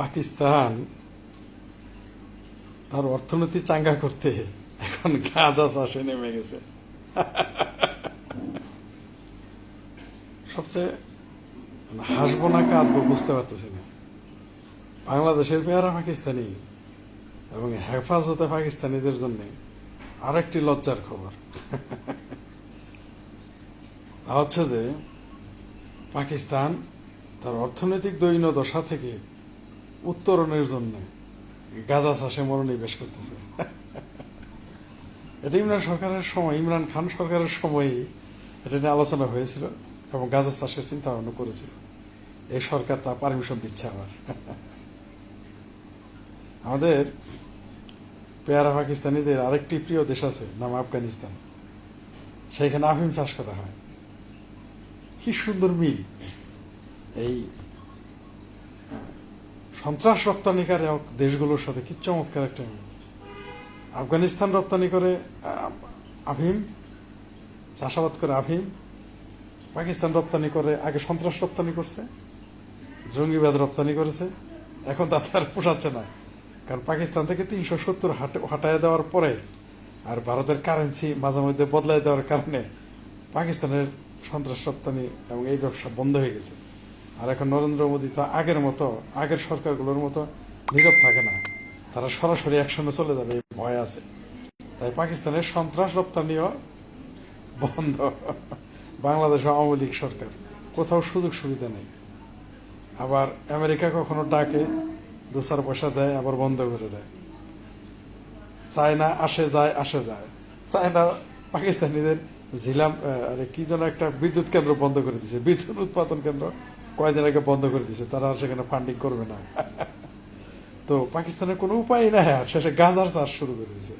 পাকিস্তান, তার অর্থনীতি চাঙ্গা করতে এখন গাঁজা চাষে নেমে গেছে। সবচেয়ে হাসবো না কাঁদবো বুঝতে পারতেছি না। বাংলাদেশের পেয়ারা পাকিস্তানি এবং হেফাজতে পাকিস্তানিদের জন্য আরেকটি লজ্জার খবর। তা হচ্ছে যে পাকিস্তান তার অর্থনৈতিক দৈন্য দশা থেকে উত্তরণের জন্য। গাজা চাষে মনোনিবেশ করতেছে। এটা ইমরান সরকারের সময়, ইমরান খান সরকারের সময়ই এটা নিয়ে আলোচনা হয়েছিল এবং গাজা চাষের চিন্তা ভাবনা করেছিল। এই সরকার তা পারমিশন দিচ্ছে আবার। আমাদের পেয়ারা পাকিস্তানিদের আরেকটি প্রিয় দেশ আছে, নাম আফগানিস্তান। সেইখানে আফিম চাষ করা হয়। কি সুন্দর মিল। এই সন্ত্রাস রপ্তানিকারী দেশগুলোর সাথে কি চমৎকার একটা আফগানিস্তান রপ্তানি করে আফিম, চাষাবাদ করে আফিম, পাকিস্তান রপ্তানি করে, আগে সন্ত্রাস রপ্তানি করছে, জঙ্গিবাদ রপ্তানি করেছে, এখন তাতে আর পোষাচ্ছে না। কারণ পাকিস্তান থেকে তিনশো সত্তর হাটায় দেওয়ার পরে আর ভারতের কারেন্সি মাঝে মধ্যে বদলাই দেওয়ার কারণে পাকিস্তানের সন্ত্রাস রপ্তানি এবং এই ব্যবসা বন্ধ হয়ে গেছে। আর এখন নরেন্দ্র মোদী তো আগের মতো, আগের সরকারগুলোর মতো নীরব থাকে না। তারা সরাসরি একসঙ্গে চলে যাবে ভয় আছে। তাই পাকিস্তানের সন্ত্রাস রপ্তানিও বন্ধ। বাংলাদেশ আওয়ামী লীগ সরকার, কোথাও সুযোগ সুবিধা নেই। আবার আমেরিকা কখনো ডাকে দু চার পয়সা দেয়, আবার বন্ধ করে দেয়। চায়না আসে যায় আসে যায়। চায়না পাকিস্তানিদের আরে কি যেন একটা বিদ্যুৎ কেন্দ্র বন্ধ করে দিয়েছে, বিদ্যুৎ উৎপাদন কেন্দ্র। কয়দিন আগে বন্ধ করে দিয়েছে, তারা আর সেখানে ফান্ডিং করবে না। তো পাকিস্তানের কোনো উপায় নাই, আর শেষে গাজার চাষ শুরু করে দিয়েছে।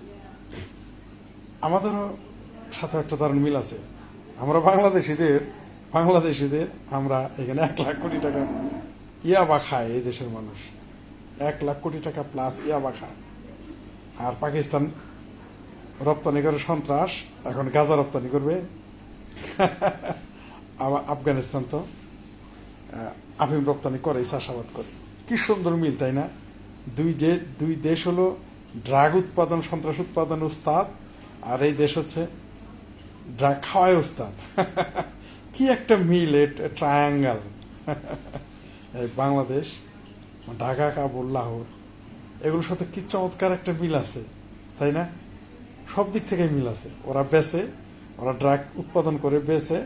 আমাদেরও সাথে একটা দারুণ মিল আছে। আমরা বাংলাদেশিদের বাংলাদেশিদের আমরা এখানে এক লাখ কোটি টাকা ইয়াবা খায় এই দেশের মানুষ। এক লাখ কোটি টাকা প্লাস ইয়াবা খায়। আর পাকিস্তান রপ্তানি করে সন্ত্রাস, এখন গাজা রপ্তানি করবে। আবার আফগানিস্তান তো। আফিম রপ্তানি করে চাষাবাদ করে। কি সুন্দর মিল, তাই না? দুই যে, দুই দেশ হলো ড্রাগ উৎপাদন, সন্ত্রাস উৎপাদন উস্তাদ, আর এই দেশ হচ্ছে ড্রাগ খাওয়ায় উস্তাদ। কি একটা মিল, এ ট্রায়াঙ্গাল বাংলাদেশ, ঢাকা, কাবুল, লাহোর, এগুলোর সাথে কি চমৎকার একটা মিল আছে, তাই না? সব দিক থেকে মিল আছে। ওরা বেচে, ওরা ড্রাগ উৎপাদন করে, বেচে,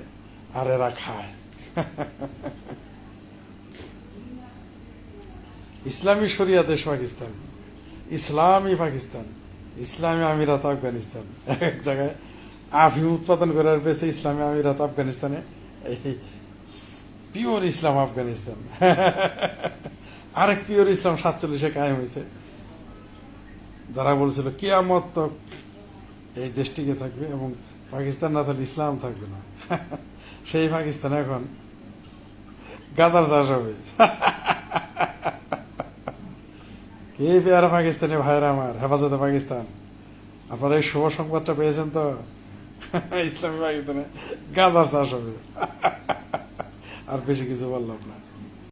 আর এরা খায়। ইসলামী শরিয়া দেশ পাকিস্তান। ইসলামী পাকিস্তান। ইসলামী আমিরাত আফগানিস্তান। এক জায়গায় আফিম উৎপাদন করার পেয়েছে ইসলামী আমিরাত আফগানিস্তানে। পিওর ইসলাম আফগানিস্তান। আরেক পিওর ইসলাম সাতচল্লিশে কায়েম হয়েছে। যারা বলছিল, কিয়ামত তো এই দেশটিকে থাকবে এবং পাকিস্তান না থাকলে ইসলাম থাকবে না। সেই পাকিস্তান এখন গাদার চাষ হবে। কে পেয়ারা পাকিস্তানি ভাইরা আমার, হেফাজতে পাকিস্তান। আপনারা এই শুভ সংবাদটা পেয়েছেন তো? ইসলামী পাকিস্তানে গাজার চাষ হবে। আর বেশি কিছু বললাম না।